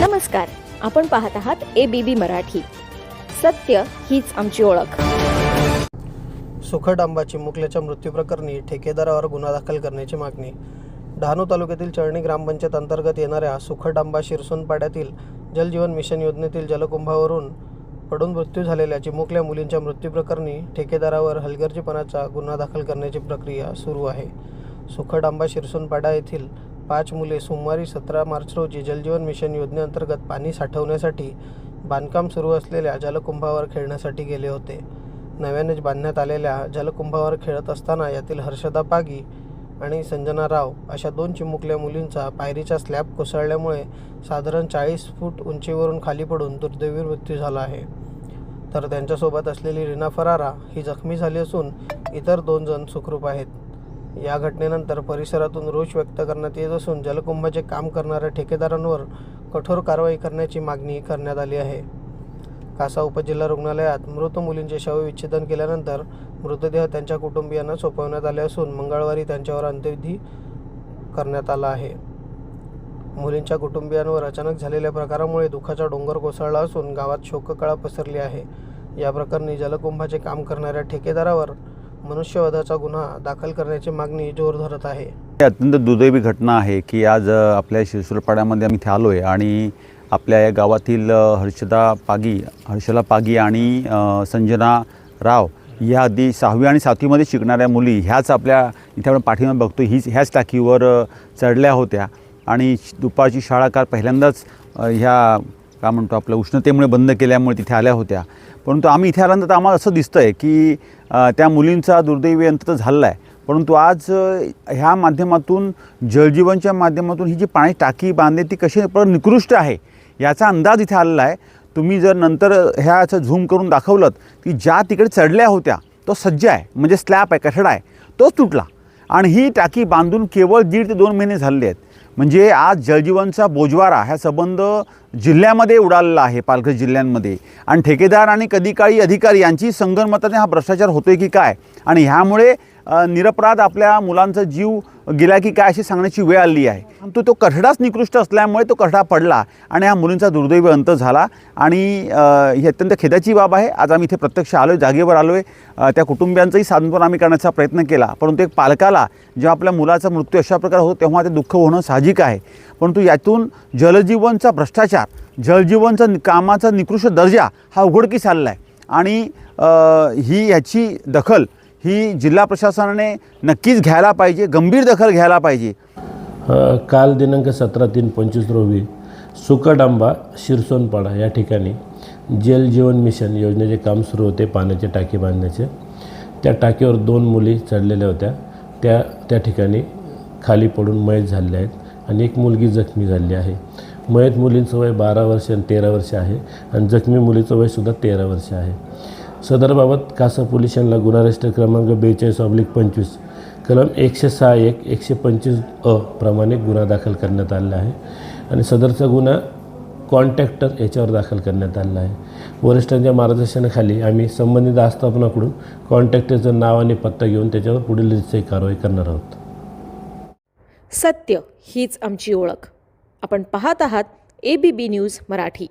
नमस्कार आपण पाहत आहात ए बी बी मराठी. सत्य हीच आमची ओळख. सुखड आंबा चिमुकल्याच्या मृत्यूप्रकरणी ठेकेदारावर गुन्हा दाखल करण्याची मागणी. डहाणू तालुक्यातील चळणी ग्रामपंचायत अंतर्गत येणाऱ्या सुखड आंबा शिरसोनपाड्यातील जलजीवन मिशन योजनेतील जलकुंभावरून पडून मृत्यू झालेल्या चिमुकल्या मुलींच्या मृत्यूप्रकरणी ठेकेदारावर हलगर्जीपणाचा गुन्हा दाखल करण्याची प्रक्रिया सुरू आहे. सुखड आंबा शिरसोनपाडा येथील पाच मुले सोमवारी सतरा मार्च रोजी जलजीवन मिशन योजनेअंतर्गत पाणी साठवण्यासाठी बांधकाम सुरू असलेल्या जलकुंभावर खेळण्यासाठी गेले होते. नव्यानेच बांधण्यात आलेल्या जलकुंभावर खेळत असताना यातील हर्षदा पागी आणि संजना राव अशा दोन चिमुकल्या मुलींचा पायरीचा स्लॅब कोसळल्यामुळे साधारण चाळीस फूट उंचीवरून खाली पडून दुर्दैवी मृत्यू झाला आहे. तर त्यांच्यासोबत असलेली रीना फरारा ही जखमी झाली असून इतर दोन जण सुखरूप आहेत. या घटनेनंतर परिसरातून रोष व्यक्त करण्यात येत असून जलकुंभाचे काम करणाऱ्या ठेकेदारांवर कठोर कारवाई करण्याची मागणी करण्यात आली आहे. कासा उपजिल्हा रुग्णालयात मृत मुलींचे शवविच्छेदन केल्यानंतर मृतदेह त्यांच्या कुटुंबियांना सोपवण्यात आले असून मंगळवारी त्यांच्यावर अंत्यविधी करण्यात आला आहे. मुलींच्या कुटुंबियांवर अचानक झालेल्या प्रकारामुळे दुःखाचा डोंगर कोसळला असून गावात शोककळा पसरली आहे. या प्रकरणी जलकुंभाचे काम करणाऱ्या ठेकेदारावर मनुष्यवधाचा गुन्हा दाखल करण्याची मागणी जोर धरत आहे. ही अत्यंत दुर्दैवी घटना आहे की आज आपल्या शिरसुरपाड्यामध्ये आम्ही इथे आलो आहे आणि आपल्या या गावातील हर्षदा पागी हर्षला पागी आणि संजना राव या आधी सहावी आणि सातवीमध्ये शिकणाऱ्या मुली ह्याच आपल्या इथे आपण पाठीमागे बघतो हीच ह्याच टाकीवर चढल्या होत्या. आणि दुपारची शाळा काल पहिल्यांदाच ह्या काय म्हणतो आपलं उष्णतेमुळे बंद केल्यामुळे तिथे आल्या होत्या. परंतु आम्ही इथे आल्यानंतर आम्हाला असं दिसतं आहे की त्या मुलींचा दुर्दैवी अंत तर झालेला आहे परंतु आज ह्या माध्यमातून जलजीवनच्या माध्यमातून ही जी पाणी टाकी बांधली ती कशी पण निकृष्ट आहे याचा अंदाज इथे आलेला आहे तुम्ही जर नंतर ह्याचं झूम करून दाखवलं की ज्या तिकडे चढल्या होत्या तो सज्ज आहे म्हणजे स्लॅब आहे कठडा आहे तोच तुटला. आणि ही टाकी बांधून केवळ दीड ते दोन महिने झालेले आहेत. म्हणजे आज जलजीवनचा बोजवारा ह्या संबंध जिल्ह्यामध्ये उडालेला आहे पालघर जिल्ह्यांमध्ये. आणि ठेकेदार आणि कधी काळी अधिकारी यांची संगनमताने हा भ्रष्टाचार होतो आहे की काय? आणि ह्यामुळे निरपराध आपल्या मुलांचा जीव गेला की काय अशी सांगण्याची वेळ आली आहे. परंतु तो कठडाच निकृष्ट असल्यामुळे तो कठडा पडला आणि हा मुलींचा दुर्दैवी अंत झाला. आणि ही अत्यंत खेदाची बाब आहे. आज आम्ही इथे प्रत्यक्ष आलो आहे जागेवर आलो आहे त्या कुटुंबियांचंही सांत्वन आम्ही करण्याचा प्रयत्न केला. परंतु एक पालकाला जेव्हा आपल्या मुलाचा मृत्यू अशा प्रकारे होतो तेव्हा ते दुःख होणं साहजिक आहे. परंतु यातून जलजीवनचा भ्रष्टाचार जलजीवनचा कामाचा निकृष्ट दर्जा हा उघडकीस आलेला आहे आणि ही याची दखल ही जिल्हा प्रशासनाने नक्कीच घ्यायला पाहिजे गंभीर दखल घ्यायला पाहिजे. काल दिनांक सतरा तीन पंचवीस रोजी सुकडांबा शिरसोनपाडा या ठिकाणी जल जीवन मिशन योजनेचे काम सुरू होते पाण्याची टाकी बांधण्याचे. त्या टाकीवर दोन मुली चढलेल्या होत्या. त्या त्या ठिकाणी खाली पडून मयत झालेल्या आहेत आणि एक मुलगी जखमी झाली आहे. मयत मुलींचं वय बारा वर्ष आणि तेरा वर्ष आहे आणि जखमी मुलीचं वयसुद्धा तेरा वर्ष आहे. सदरबाबत कासा पोलिसांना गुन्हा रजिस्टर क्रमांक बेचाळीस ऑब्लिक पंचवीस कलम एकशे सहा एक एकशे पंचवीस अ प्रमाणे गुन्हा दाखल करण्यात आलेला आहे आणि सदरचा गुन्हा कॉन्ट्रॅक्टर याच्यावर दाखल करण्यात आलेला आहे. वरिष्ठांच्या मार्गदर्शनाखाली आम्ही संबंधित आस्थापनाकडून कॉन्ट्रॅक्टरचं नाव आणि पत्ता घेऊन त्याच्यावर पुढील रीतची कारवाई करणार आहोत. सत्य हीच आमची ओळख. आपण पाहत आहात A B B news Marathi.